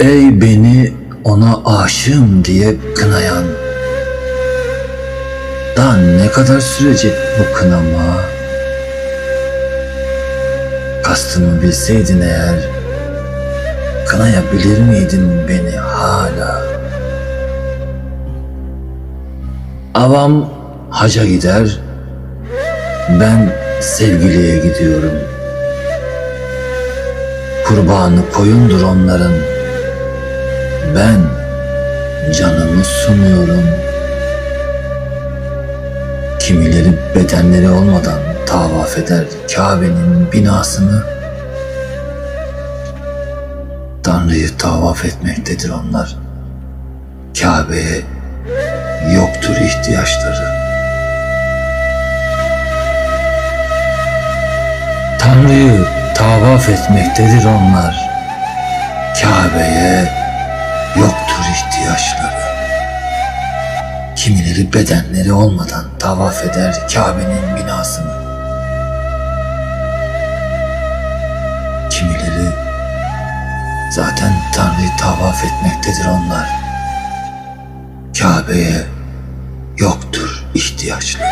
Ey beni ona aşığım diye kınayan. Daha ne kadar sürecek bu kınama? Kastımı bilseydin eğer, kınayabilir miydin beni hala? Avam haca gider, ben sevgiliye gidiyorum. Kurbanı koyundur onların. Ben canımı sunuyorum. Kimileri bedenleri olmadan tavaf eder Kabe'nin binasını. Tanrı'yı tavaf etmektedir onlar. Kabe'ye yoktur ihtiyaçları. Tanrı'yı tavaf etmektedir onlar. Kabe'ye ihtiyaçları. Kimileri bedenleri olmadan tavaf eder Kabe'nin binasını. Kimileri zaten Tanrı'yı tavaf etmektedir onlar. Kabe'ye yoktur ihtiyaçları.